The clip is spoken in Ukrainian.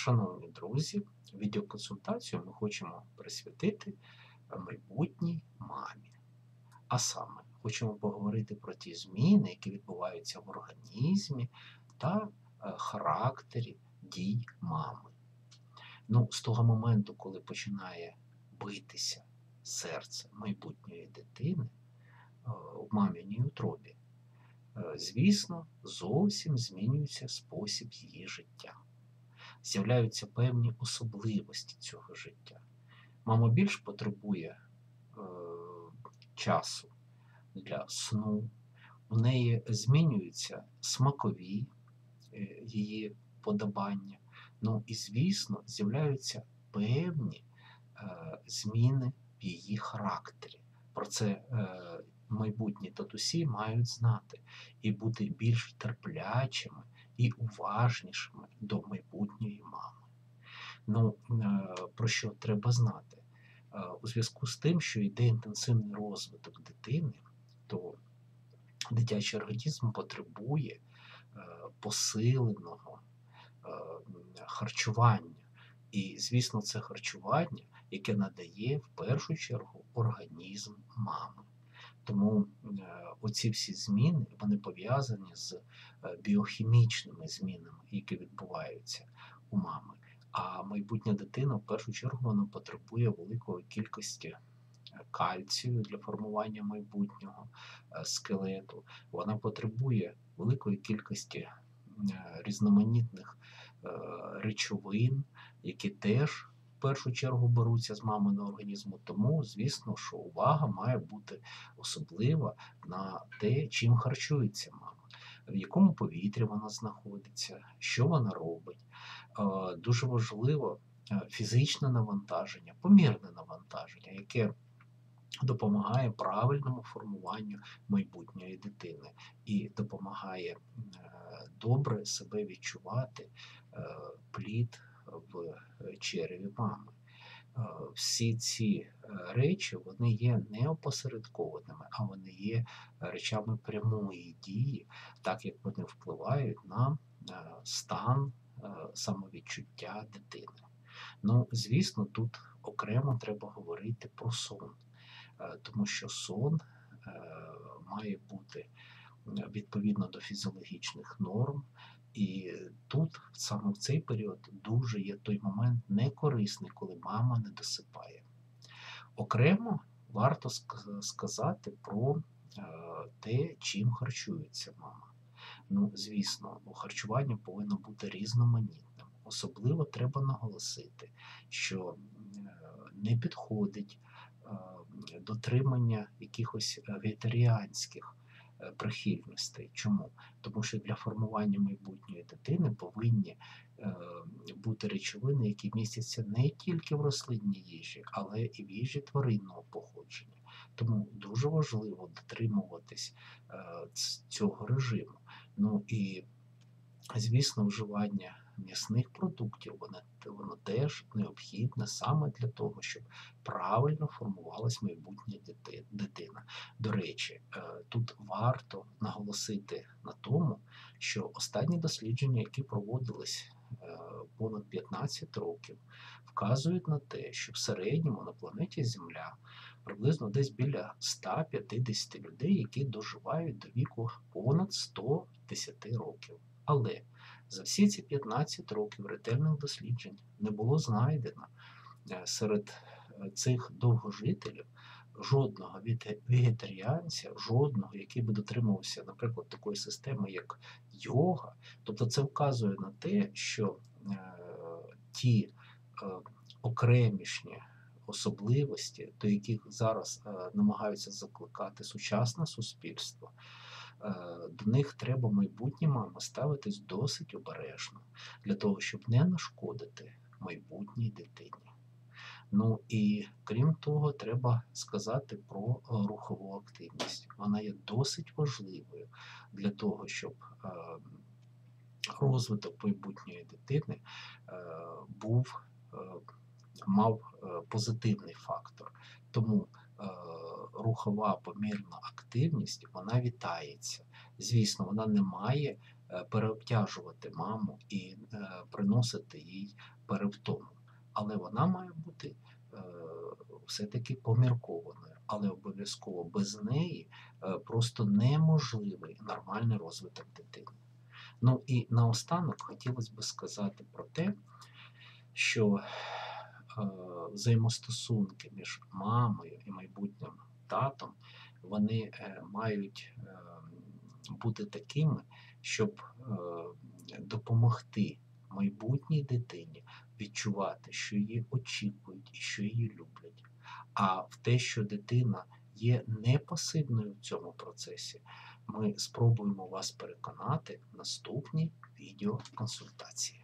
Шановні друзі, відеоконсультацію ми хочемо присвятити майбутній мамі. А саме, хочемо поговорити про ті зміни, які відбуваються в організмі та е, характері дій мами. Ну, з того моменту, коли починає битися серце майбутньої дитини е, в маміній утробі, е, звісно, зовсім змінюється спосіб її життя. З'являються певні особливості цього життя. Мама більш потребує е, часу для сну, у неї змінюються смакові е, її подобання. Ну і, звісно, з'являються певні е, зміни в її характері. Про це е, майбутні татусі мають знати і бути більш терплячими і уважнішими до майбутньої мами. Ну, е, про що треба знати? Е, У зв'язку з тим, що йде інтенсивний розвиток дитини, то дитячий організм потребує е, посиленого харчування. І, звісно, це харчування, яке надає в першу чергу організм мами. Тому е, оці всі зміни вони пов'язані з е, біохімічними змінами, які відбуваються у мами. А майбутня дитина в першу чергу вона потребує великої кількості е, кальцію для формування майбутнього скелету. Вона потребує великої кількості різноманітних речовин, які теж першу чергу беруться з маминого організму. Тому, звісно, що увага має бути особлива на те, чим харчується мама, в якому повітрі вона знаходиться, що вона робить. Е, Дуже важливо е, фізичне навантаження, помірне навантаження, яке допомагає правильному формуванню майбутньої дитини і допомагає е, добре себе відчувати плід в е, череві мами. Е, Всі ці е, речі вони є не опосередкованими, а вони є речами прямої дії, так як вони впливають на стан самовідчуття дитини. Ну, звісно, тут окремо треба говорити про сон, тому що сон має бути відповідно до фізіологічних норм. І тут, саме в цей період, дуже є той момент некорисний, коли мама не досипає. Окремо варто сказати про е, те, чим харчується мама. Ну, звісно, харчування повинно бути різноманітним. Особливо треба наголосити, що е, не підходить е, дотримання якихось е, вегетаріанських е, прихильностей. Чому? Тому що для формування майбутньої дитини повинні е, бути речовини, які містяться не тільки в рослинній їжі, але і в їжі тваринного походження. Тому дуже важливо дотримуватись е, цього режиму. Ну і звісно, вживання м'ясних продуктів воно, воно теж необхідне саме для того, щоб правильно формувалась майбутня дитина. До речі, е, тут варто наголосити на тому, що останні дослідження, які проводились е, понад 15 років, вказують на те, що в середньому на планеті Земля приблизно десь біля 150 людей, які доживають до віку понад 110 років. Але за всі ці 15 років ретельних досліджень не було знайдено е, серед цих довгожителів жодного вегетаріанця, жодного, який би дотримувався, наприклад, такої системи, як йога. Тобто це вказує на те, що е, ті е, окремішні особливості, до яких зараз е, намагаються закликати сучасне суспільство, е, до них треба майбутні мами ставитись досить обережно для того, щоб не нашкодити майбутній дитині. Ну і крім того, треба сказати про е, рухову активність. Вона є досить важливою для того, щоб е, розвиток майбутньої дитини е, був мав позитивний фактор. Тому рухова помірна активність вона вітається. Звісно, вона не має переобтяжувати маму і приносити їй перевтому. Але вона має бути е, все-таки поміркованою, але обов'язково без неї е, просто неможливий нормальний розвиток дитини. Ну і наостанок хотілося б сказати про те, що е, взаємостосунки між мамою і майбутнім татом вони мають бути такими, щоб допомогти майбутній дитині відчувати, що її очікують і що її люблять. А в те, що дитина є непасивною в цьому процесі, ми спробуємо вас переконати в наступній відеоконсультації.